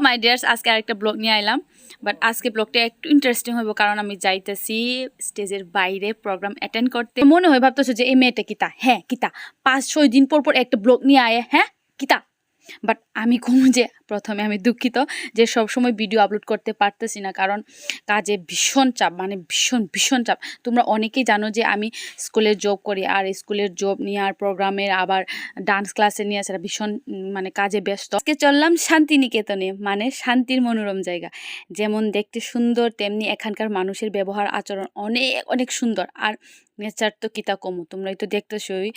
মাই dears আজকে আরেকটা blog নিয়ে আইলাম বাট আজকে ব্লগটা একটু ইন্টারেস্টিং হইব কারণ আমি যাইতেছি স্টেজের বাইরে প্রোগ্রাম অ্যাটেন্ড করতে। মনে হয় ভাবতেছো যে এই মেয়েটা কিতা? হ্যাঁ কিতা। পাঁচ ছয় দিন পর পর একটা ব্লগ নিয়ে আয় হ্যাঁ? কিতা? বাট আমি কম যে প্রথমে আমি দুঃখিত যে সব সময় ভিডিও আপলোড করতে পারতেছি না। কারণ কাজে ভীষণ চাপ মানে ভীষণ ভীষণ চাপ। তোমরা অনেকেই জানো যে আমি স্কুলের জব করি আর স্কুলের জব নিয়ে আর প্রোগ্রামের আবার ডান্স ক্লাসে নিয়ে সেটা ভীষণ মানে কাজে ব্যস্ত। আজকে চললাম শান্তিনিকেতনে মানে শান্তির মনোরম জায়গা। যেমন দেখতে সুন্দর, তেমনি এখানকার মানুষের ব্যবহার আচরণ অনেক অনেক সুন্দর। আর নেচার তো কিতা কমু তোমরাই তো দেখতেছই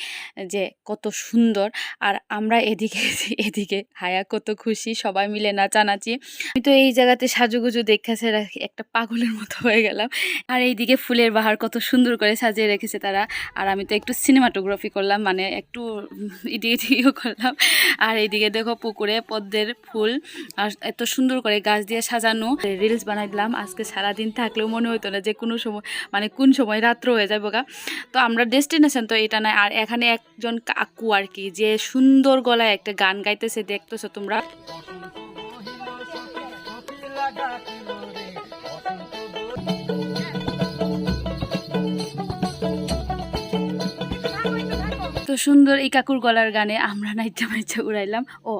যে কত সুন্দর। আর আমরা এদিকে এদিকে হায়া কত খুশি সবাই মিলে নাচানাচি। আমি তো এই জায়গাতে সাজুগুজু দেখেছে একটা পাগলের মতো হয়ে গেলাম। আর এইদিকে ফুলের বাহার কত সুন্দর করে সাজিয়ে রেখেছে তারা। আর আমি তো একটু সিনেমাটোগ্রাফি করলাম মানে একটু ইডিও করলাম। আর এইদিকে দেখো পুকুরে পদ্মের ফুল। আর এত সুন্দর করে গাছ দিয়ে সাজানো। রিলস বানাই দিলাম আজকে সারাদিন থাকলেও মনে হতো না যে কোনো সময় মানে কোন সময় রাত্র হয়ে যাবে গা। তো আমরা ডেস্টিনেশন তো এটা নয় আর এখানে একজন কাকু আর কি, যে সুন্দর গলায় একটা গান গাইতেছে, দেখতেছো তোমরা? তো সুন্দর এই কাকুর গলার গানে আমরা নাইচা মাইচা উড়াইলাম। ও,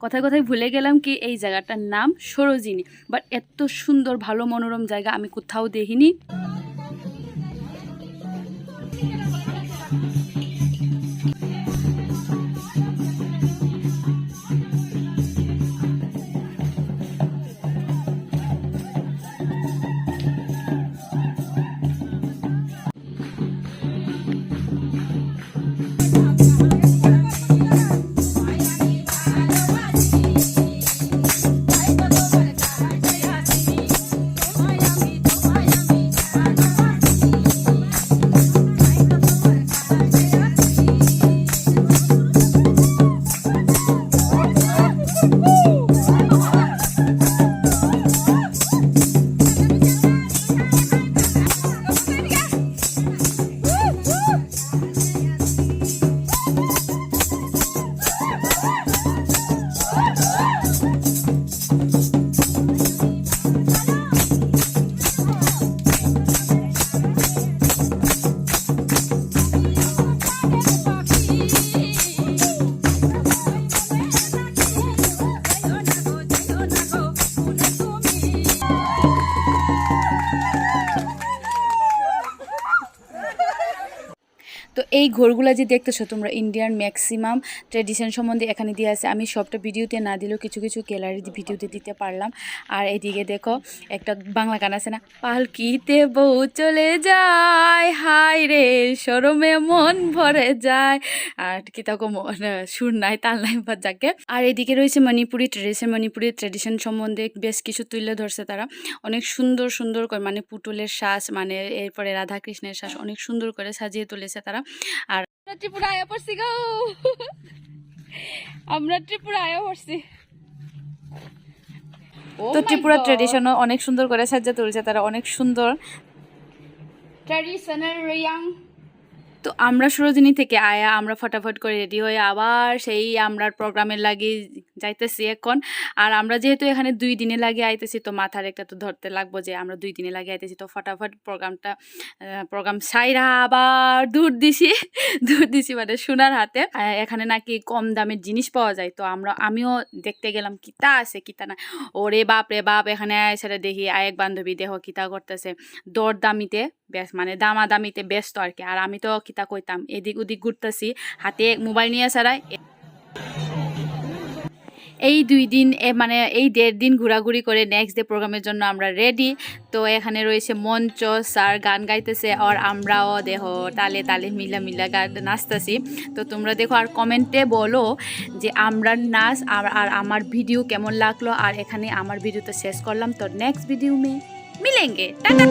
কথায় কথায় ভুলে গেলাম কি এই জায়গাটার নাম সরোজিনী। বাট এত সুন্দর, ভালো, মনোরম জায়গা আমি কোথাও দেখিনি। এই ঘোরগুলো যে দেখতেছো তোমরা ইন্ডিয়ান ম্যাক্সিমাম ট্রেডিশন সম্বন্ধে এখানে দিয়ে আছে। আমি সবটা ভিডিওতে না দিলেও কিছু কিছু গ্যালারি ভিডিওতে দিতে পারলাম। আর এদিকে দেখো, একটা বাংলা গান আছে না, পালকিতে বউ চলে যায় হাই রে সরমে মন ভরে যায়। আর কি তখন সুর নাই, তাল নাই বা যাকে। আর এদিকে রয়েছে মণিপুরি ট্রেডিশন মণিপুরি ট্রেডিশন সম্বন্ধে বেশ কিছু তুলে ধরছে তারা। অনেক সুন্দর সুন্দর করে মানে পুতুলের শ্বাস মানে এরপরে রাধাকৃষ্ণের শ্বাস অনেক সুন্দর করে সাজিয়ে তুলেছে তারা। আর ত্রিপুরা আয়া পড়ছি গো। আমরা ত্রিপুরা আয়া পড়ছি তো ত্রিপুরা ট্রেডিশনও অনেক সুন্দর করে সাজিয়ে তুলছে তারা অনেক সুন্দর। ট্রেডিশনাল রিয়াং তো আমরা সরোজিনী থেকে আয়া, আমরা ফটাফট করে রেডি হয়ে আবার সেই আমরা প্রোগ্রামের লাগি যাইতেছি এখন। আর আমরা যেহেতু এখানে দুই দিনে লাগে আইতেছি, তো মাথার একটা তো ধরতে লাগবো যে আমরা দুই দিনে লাগে আইতেছি। তো ফটাফট প্রোগ্রামটা প্রোগ্রাম সাইরা আবার দূর দিছি দূর দিছি মানে সোনার হাতে। এখানে নাকি কম দামের জিনিস পাওয়া যায়, তো আমরা, আমিও দেখতে গেলাম কিতা আছে, কিতা না ওরে বাপ রে বাপ, এখানে সেটা দেখি আয়েক বান্ধবী দেহ কিতা করতেছে। দর দামিতে বেশ মানে দামা দামিতে ব্যস্ত আর কি। আর আমি তো কিতা কইতাম, এদিক ওদিক ঘুরতেছি, হাতে মোবাইল নিয়ে সারাই এই দুই দিন মানে এই দেড় দিন ঘোরাঘুরি করে নেক্সট ডে প্রোগ্রামের জন্য আমরা রেডি তো এখানে রয়েছে মঞ্চ, স্যার গান গাইতেছে, আর আমরাও দেহ তালে তালে মিলা মিলা গান নাচতেছি। তো তোমরা দেখো আর কমেন্টে বলো যে আমরা নাচ আর আর আমার ভিডিও কেমন লাগল, আর এখানে আমার ভিডিওটা শেষ করলাম। তো নেক্সট ভিডিও মে মিলেঙ্গে। টাটা!